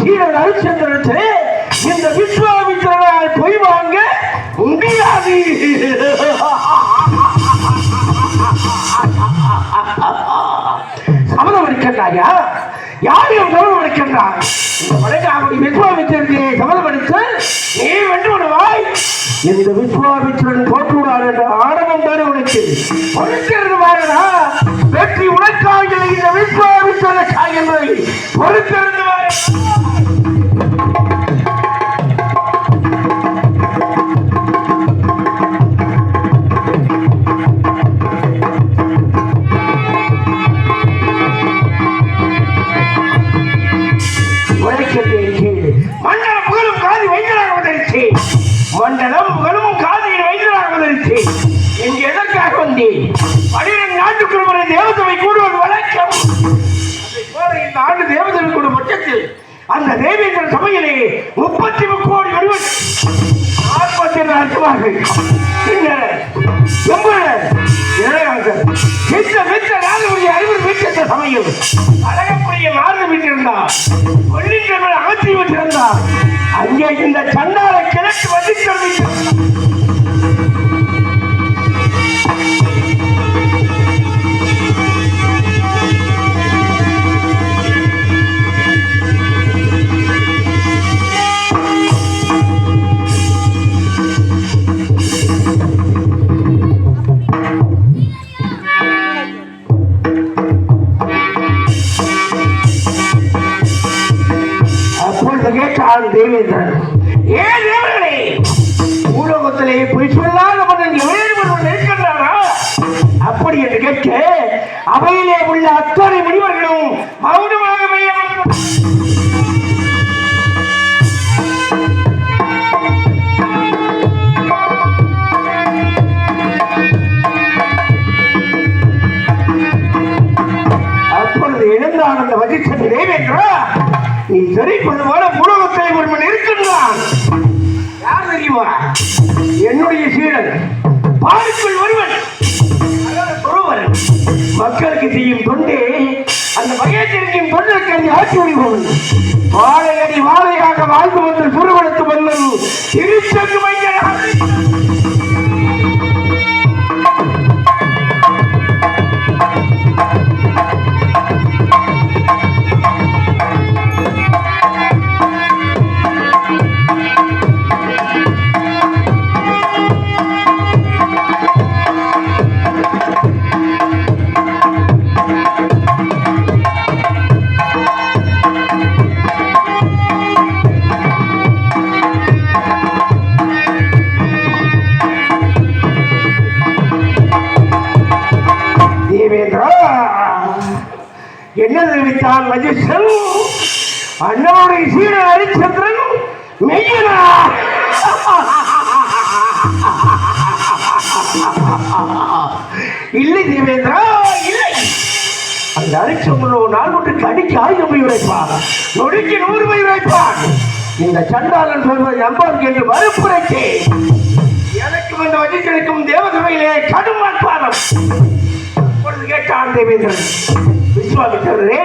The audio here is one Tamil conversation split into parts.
சீரன் அரிச்சந்திரன் இந்த விஸ்வாமித்திரனால் பொய் வாங்க முடியாது. சபதம் யார் யாரையும் சபதம் எடுக்கின்றாய் இந்த வடகாவடி விஸ்வாமித்திரனை சபதம் நீ வென்று விடுவாய் இந்த விஸ்வாமித்திரன் தோற்றுவிடார் என்ற ஆணவம் தானே உனக்கு. பொறுத்திருந்து பாருடா. வெற்றி உனக்காக இந்த விஸ்வாமித்திரனுக்காக என்பதை பொறுத்திருந்து பாரு. தேவேந்திர சபையிலே முப்பத்தி முக்கோடி வடிவம் நாற்பத்தி நாட்களார்கள் பின்னர் எம்புலர் இளையராஜர் மித்த மித்த நாடுடைய அறிவர் மித்த சமயம். அழகக்கூடிய நாடு விட்டிருந்தார் கொள்ளின்றவள் அகற்றி விட்டிருந்தார் அங்கே இந்த சண்டால கிழக்கு வந்து தெரிவித்தார் கேட்க அவையிலே உள்ள அத்தனை முனிவர்களும் மௌனமாக அப்பொழுது எழுந்தான் அந்த வகிச்சன் தேவேந்திரா நீ தெரிப்பது போல பூலோகத்தில் ஒருவன் இருக்கின்றான். யார் தெரியுமா? என்னுடைய சீடன் பாருக்குள் ஒருவன். மக்களுக்கு செய்யும் தொண்டு அந்த மகேந்திரத்தின் தொண்டருக்கு அந்த ஆட்சி முடிவோம் வாழையடி வாழையாக வாழ்ந்து வந்த குருவனுக்கு மன்னன் திருச்செங்கு என்ன தெரிவித்தான் மஜிஷன் அண்ணனுடைய சீடன் ஹரிச்சந்திரன் மெய்யனா. இல்லை தேவேந்திரா இல்லை. அந்த ஹரிச்சந்திரன் நாள் மட்டும் கடிக்கு ஆயுதம் போய் உரைப்பான் நொடிக்கு நூறு போய் உரைப்பான் இந்த சண்டாளன் சொல்வதை நம்பாது என்று மறுப்புரைத்தே எனக்கு வந்த வஜிஷனுக்கும் தேவசபையிலே கடும் அன்பானம் தேவேந்திரன் விஸ்வாமித்திரரே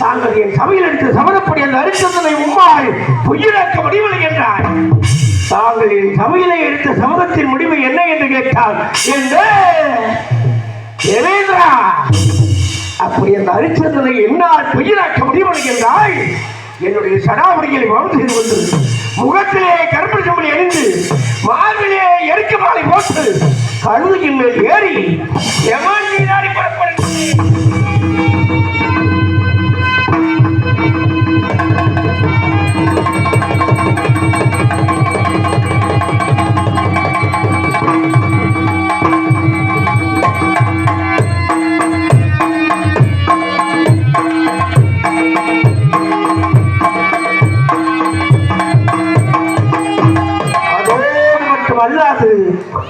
தாங்கள் என் சபையில் என்று சமரப்படி அந்த அரிசந்தனை உம்மால் பொய்யிலாக்க முடியவில்லை என்றார். தாங்கள் என் சபையிலே எடுத்த சமதத்தின் முடிவு என்ன என்று கேட்டார் என்று தேவேந்திரா அப்படி அந்த அரிச்சந்தனை என்னால் பொய்யிலாக்க முடியவில்லை என்றால் என்னுடைய சடாமுடிகளை மனம் செய்து கொண்டு முகத்திலே கருப்பு சம்பளி அணிந்து மார்பிலே எருக்க மாலை போட்டு கழுதையின் மேல் ஏறி எமன்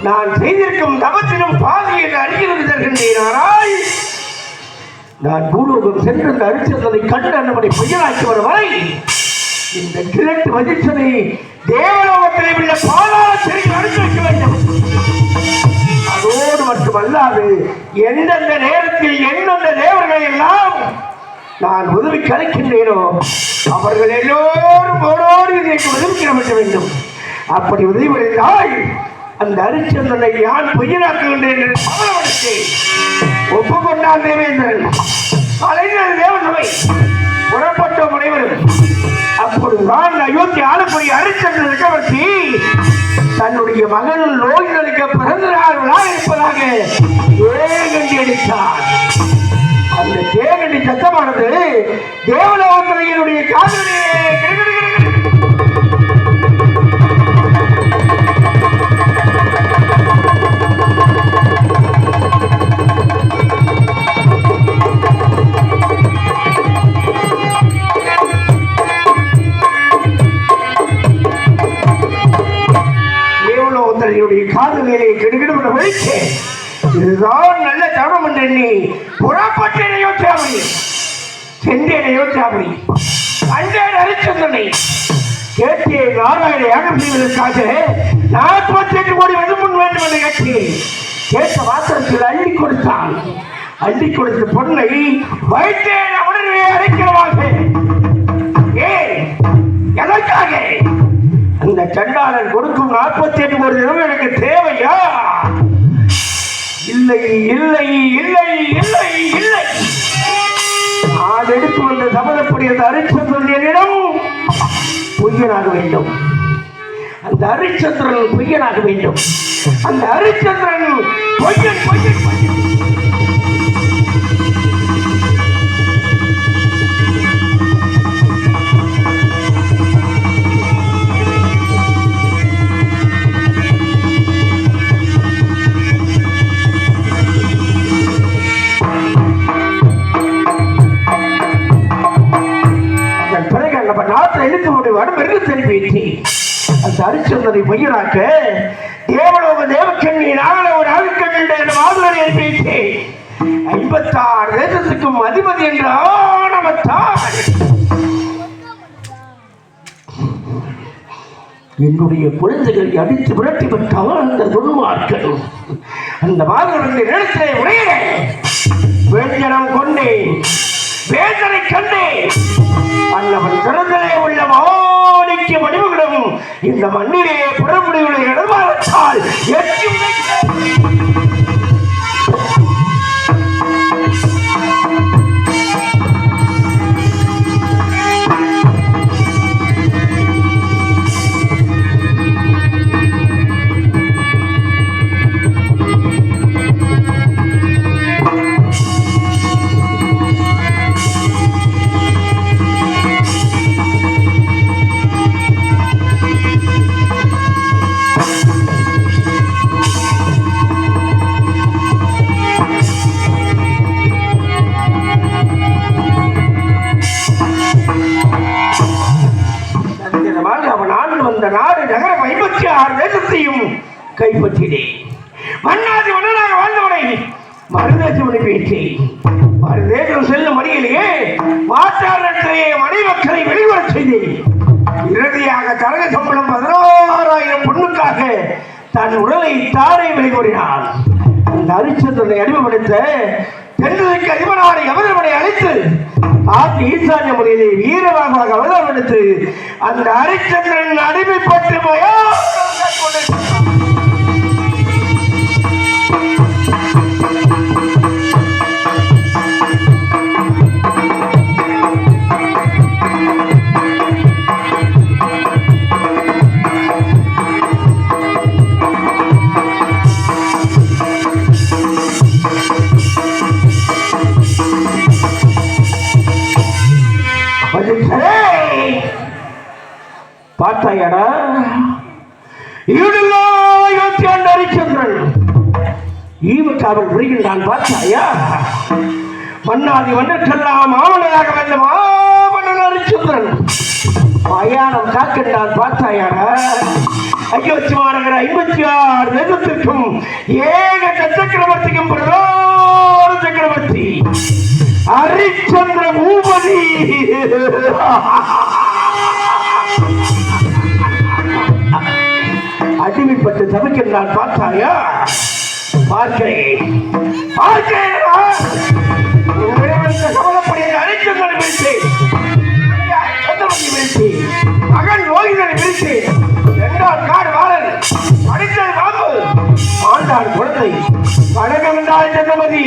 நான் செய்திருக்கும் தவத்திலும் பாதி என்று அறிகிறது தருகின்றேன் நான் பூலோகம் சென்று அந்த அரிச்சந்தனை கண்டு நம்முடைய பொய்யனாக்கி வரும் வரை இந்த கிழட்டு மதிச்சனை தேவலோகத்திலே உள்ள பாலாள சிறையில் அனுப்பி வைக்க வேண்டும். அதோடு மட்டுமல்லாது எந்தெந்த நேரத்தில் எந்தெந்த தேவர்களை எல்லாம் நான் உதவி கலைக்கின்றேனோ அவர்கள் எல்லோரும் ஓடோடி இதை உதவிக்கிட வேண்டும். அப்படி உதவி வருகிறாள் அந்த அரிச்சந்திரனை யான் பொய்யனாக்குகின்றேன் என்று ஒப்புக்கொண்டான் தேவேந்திரன். கலைஞர் தேவசபை புறப்பட்ட முனைவரும் அப்பொழுது நான் அயோத்தி ஆளுக்குரிய அரிச்சந்திர சக்கரவர்த்தி தன்னுடைய மகன் நோய் நடிக்க நாள் இருப்பதாக ஏகண்டி அடித்தார் அந்த தேவண்டி சத்தமானது தேவலோகத்தினுடைய காதலே தேவலோகத்தினுடைய காதலிலே கிடுகிடுபட வைத்து. இதுதான் நல்ல தருணம் என்று எண்ணி புறப்பட்டேன் அயோத்தியாபுரி சென்றேன் அயோத்தியாபுரி கண்டேன் ஹரிச்சந்திரனை கேட்டே நாராயண யாகம் செய்வதற்காக நாற்பத்தி எட்டு கோடி வந்து முன் வேண்டும் என்று கேட்டேன். கேட்ட மாத்திரத்தில் அள்ளி கொடுத்தான். அள்ளி கொடுத்த பொண்ணை வைத்தேன் உடனே அரைக்கிறவாக. ஏன் எதற்காக? இந்த சண்டாளன் கொடுக்கும் நாற்பத்தி எட்டு ஒரு தினம் எனக்கு தேவையா? இல்லை இல்லை இல்லை இல்லை இல்லை. நான் எடுத்து வந்த சபதப்படி அந்த பொய்யனாக வேண்டும். அந்த அரிச்சந்திரன் பொய்யனாக வேண்டும். அந்த அரிச்சந்திரன் பொய்யன் பொய்யன் பொய்யன். அந்த பொய்யனாக்க தேவலோக தேவக்கண்ணி நாள ஒரு ஆளுக்கண்ணி என்ற மாதிரி எழுப்பி வைத்து ஐம்பத்தாறு தேசத்துக்கும் அதிபதி என்ற ஆணவத்தான் என்னுடைய குழந்தைகளை அடித்து விரட்டி விட்டால் அந்த துன்மார்கள் அந்த மாதவன் நிலத்திலே உடையில வேஞ்சனம் கொண்டேன். வேதனை கண்டு இந்த மண்ணிலே புறமுடிவுகளை இடமாறத்தால் எட்டி கைப்பற்றினேன். மன்னாதி மன்னனாக வாழ்ந்தவனை மருதேசம் செல்லும் வழியிலேயே வெளிவரச் செய்தேன். இறுதியாக தரக சம்பளம் பதினோராயிரம் பொண்ணுக்காக தன் உடலை தாரை வெளிகூறினான் அந்த அரிச்சந்திரனை அடிமைப்படுத்த தென்னிற்கு அதிபரான யமதர்மனை அழைத்து ஆட்சி ஈசான்ய முறையிலே வீரமாக அவதாரம் எடுத்து அந்த ஹரிச்சந்திரன் அடிமைப்பட்டு மயா ஈடுல்லா இருபத்தி ஆண்டு ஹரிச்சந்திரன் ஈவுக்காவல் புரிகின்றான் பார்த்தாயா? மன்னாதி மன்னற்றெல்லாம் மாமன்னராக வந்த மாமன்னன் ஹரிச்சந்திரன் மயானம் காக்கின்றான் பார்த்தாயாடா? அயோத்தி மாநகர ஐம்பத்தி ஆறு தேசத்திற்கும் ஏக சக்கரவர்த்திக்கும் பிரதான சக்கரவர்த்தி. ஹரிச்சந்திர பூபதி. அடிமைப்பட்டு தவிக்கின்றான் பார்த்தாயா? பார்க்கிறேன் பார்க்கிறேன் கவலைப்படுகிற அனைத்து பேசி விரித்து மகன் யோகிதனை விரித்து இரண்டாம் காடு வாழல் அடித்தல் பாம்பு ஆண்டாள் குழந்தை வணக்கம் என்றால் சந்திரமதி